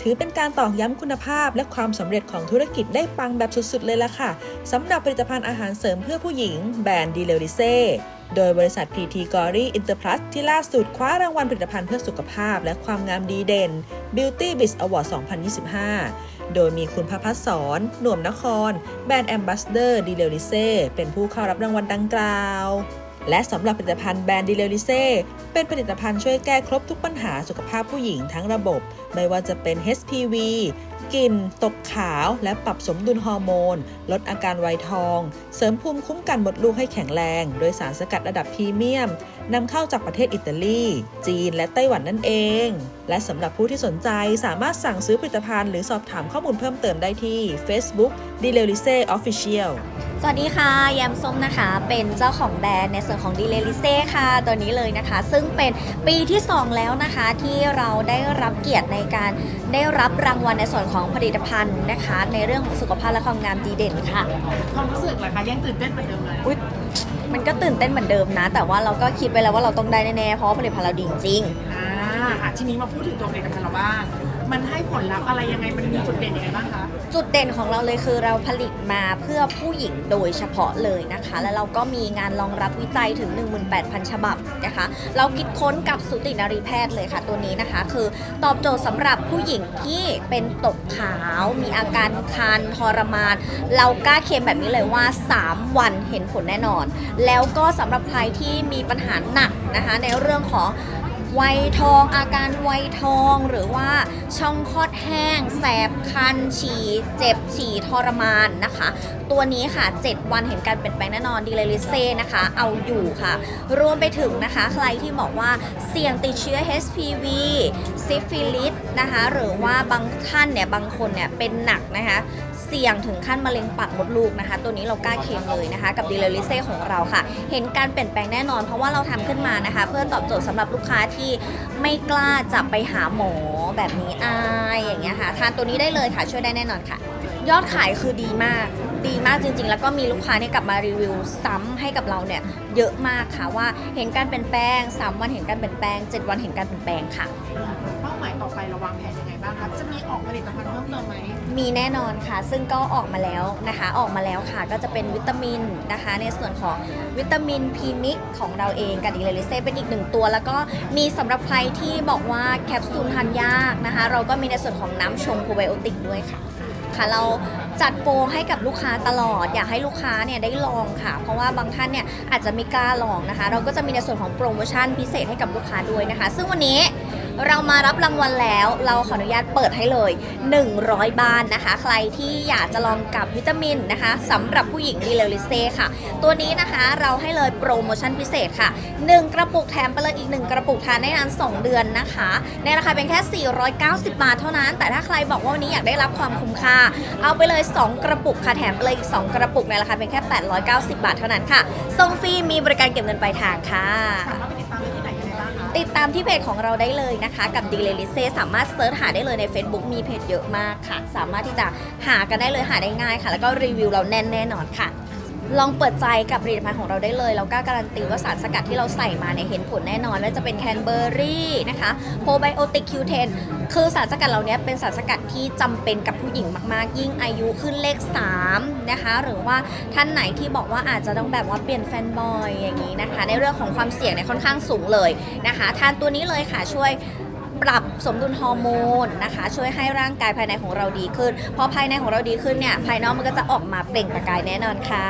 ถือเป็นการตอกย้ำคุณภาพและความสำเร็จของธุรกิจได้ปังแบบสุดๆ เลยล่ะค่ะสำหรับผลิตภัณฑ์อาหารเสริมเพื่อผู้หญิง แบรนด์ดีเลริเซ่โดยบริษัท PT g o r y Interplus ที่ล่าสุดคว้ารางวัลผลิตภัณฑ์เพื่อสุขภาพ และความงามดีเด่น Beauty Biz Award 2025 โดยมีคุณพพัฒสอนหน่วมนคร แบรนด์แอมบ s สเดอร์ดีเลริเซ่เป็นผู้เข้ารับรางวัลดังกล่าว และสำหรับผลิตภัณฑ์แบรนด์ดิเลลิเซ่เป็นผลิตภัณฑ์ช่วยแก้ครบทุกปัญหาสุขภาพผู้หญิงทั้งระบบ ไม่ว่าจะเป็น HPV กลิ่น ตกขาว และปรับสมดุลฮอร์โมน ลดอาการไวยทอง เสริมภูมิคุ้มกันมดลูกให้แข็งแรง โดยสารสกัดระดับพรีเมียมนำเข้าจากประเทศอิตาลี จีน และไต้หวันนั่นเอง และสำหรับผู้ที่สนใจสามารถสั่งซื้อผลิตภัณฑ์หรือสอบถามข้อมูลเพิ่มเติมได้ที่ Facebook d i l e l i s e Official สวัสดีค่ะแยมส้มนะคะ เป็นเจ้าของแบรนด์ในส่วนของดีเลลิเซ่ค่ะ ตัวนี้เลยนะคะ ซึ่งเป็นปีที่ 2 แล้วนะคะที่เราได้รับเกียรติในการได้รับรางวัลในส่วนของผลิตภัณฑ์นะคะ ในเรื่องของสุขภาพและความงามดีเด่นค่ะ ความรู้สึกเหรอคะยังตื่นเต้นเหมือนเดิมเลยอุ๊ยมันก็ตื่นเต้นเหมือนเดิมนะ แต่ว่าเราก็คิดไว้แล้วว่าเราต้องได้แน่ๆเพราะว่าผลิตภัณฑ์เราดีจริง อ่าอะทีนี้มาพูดถึงตัวผลิตภัณฑ์เราบ้าง มันให้ผลลัพธ์อะไรยังไงมันมีจุดเด่นยังไงบ้างคะ จุดเด่นของเราเลยคือเราผลิตมาเพื่อผู้หญิงโดยเฉพาะเลยนะคะ แล้วเราก็มีงานรองรับวิจัยถึง 18,000 ฉบับนะคะ เราคิดค้นกับสูตินารีแพทย์เลยค่ะตัวนี้นะคะ คือตอบโจทย์สำหรับผู้หญิงที่เป็นตกขาว มีอาการคันทรมาน เรากล้าเคลมแบบนี้เลยว่า 3 วันเห็นผลแน่นอน แล้วก็สำหรับใครที่มีปัญหาหนักนะคะ ในเรื่องของ วยทอง อาการไวยทองหรือว่าช่องคลอดแห้ง แสบคัน ฉี่ เจ็บ ฉี่ทรมานนะคะ ตัวนี้ค่ะ 7 วันเห็นการเปลี่ยนแปลงแน่นอนดีเลลิเซ่นะคะ เอาอยู่ค่ะ รวมไปถึงนะคะ ใครที่บอกว่าเสี่ยงติดเชื้อ HPV ซิฟิลิส นะคะหรือว่าบางท่านเนี่ยบางคนเนี่ยเป็นหนักนะคะเสี่ยงถึงขั้นมะเร็งปากมดลูกนะคะ ตัวนี้เรากล้าเคลมเลยนะคะ กับดีเลลิเซ่ของเราค่ะ เห็นการเปลี่ยนแปลงแน่นอน เพราะว่าเราทำขึ้นมานะคะ เพื่อตอบโจทย์สำหรับลูกค้าที่ไม่กล้าจะไปหาหมอแบบนี้อายอย่างเงี้ยค่ะทานตัวนี้ได้เลยค่ะช่วยได้แน่นอนค่ะ ยอดขายคือดีมาก ดีมากจริง ๆ แล้วก็มีลูกค้าเนี่ยกลับมารีวิวซ้ำให้กับเราเนี่ยเยอะมากค่ะว่าเห็นการเปลี่ยนแปลง 3 วันเห็นการเปลี่ยนแปลง 7 วันเห็นการเปลี่ยนแปลงค่ะ เป้าหมายต่อไปเราวางแผนยังไงบ้างคะจะมีออกผลิตภัณฑ์เพิ่มเติมไหมมีแน่นอนค่ะ ซึ่งก็ออกมาแล้วนะคะ ออกมาแล้วค่ะ ก็จะเป็นวิตามินนะคะ ในส่วนของวิตามินพีมิกของเราเองกับดีเลลิเซ่เป็นอีกหนึ่งตัว แล้วก็มีสำหรับใครที่บอกว่าแคปซูลทานยากนะคะ เราก็มีในส่วนของน้ำชงโปรไบโอติกด้วยค่ะ ค่ะเราจัดโปรให้กับลูกค้าตลอด อยากให้ลูกค้าเนี่ยได้ลองค่ะ เพราะว่าบางท่านเนี่ยอาจจะไม่กล้าลองนะคะ เราก็จะมีในส่วนของโปรโมชั่นพิเศษให้กับลูกค้าด้วยนะคะ ซึ่งวันนี้ เรามารับรางวัลแล้ว เราขออนุญาตเปิดให้เลย 100 บ้านนะคะ ใครที่อยากจะลองกับวิตามินนะคะสำหรับผู้หญิงดีเลลิเซ่ค่ะ ตัวนี้นะคะเราให้เลยโปรโมชั่นพิเศษค่ะ 1 กระปุกแถมไปเลยอีก 1 กระปุกทานได้นาน 2 เดือนนะคะ ในราคาเป็นแค่ 490 บาทเท่านั้น แต่ถ้าใครบอกว่าวันนี้อยากได้รับความคุ้มค่า เอาไปเลย 2 กระปุกค่ะแถมไปเลยอีก 2 กระปุกในราคาเป็นแค่ 890 บาทเท่านั้นค่ะส่งฟรีมีบริการเก็บเงินปลายทางค่ะ ติดตามที่ไหนยังไงบ้างคะติดตามที่เพจของเราได้เลยนะคะ กับดีเลลิเซสามารถเซิร์ชหาได้เลยใน Facebook มีเพจเยอะมากค่ะ สามารถที่จะหากันได้เลยหาได้ง่ายค่ะ แล้วก็รีวิวเราแน่นแน่นอนค่ะ ลองเปิดใจกับผลิตภัณฑ์ของเราได้เลยเรากล้าการันตีว่าสารสกัดที่เราใส่มาเนี่ยเห็นผลแน่นอนว่าจะเป็นแคนเบอร์รี่นะคะโปรไบโอติกคิวเทนคือสารสกัดเหล่านี้เป็นสารสกัดที่จำเป็นกับผู้หญิงมาก ๆ ยิ่งอายุขึ้นเลข 3 นะคะ หรือว่าท่านไหนที่บอกว่าอาจจะต้องแบบว่าเปลี่ยนแฟนบอยอย่างนี้นะคะ ในเรื่องของความเสี่ยงเนี่ยค่อนข้างสูงเลยนะคะ ทานตัวนี้เลยค่ะช่วย ปรับสมดุลฮอร์โมนนะคะ ช่วยให้ร่างกายภายในของเราดีขึ้นพอภายในของเราดีขึ้นเนี่ยภายนอกมันก็จะออกมาเปล่งประกายแน่นอนค่ะ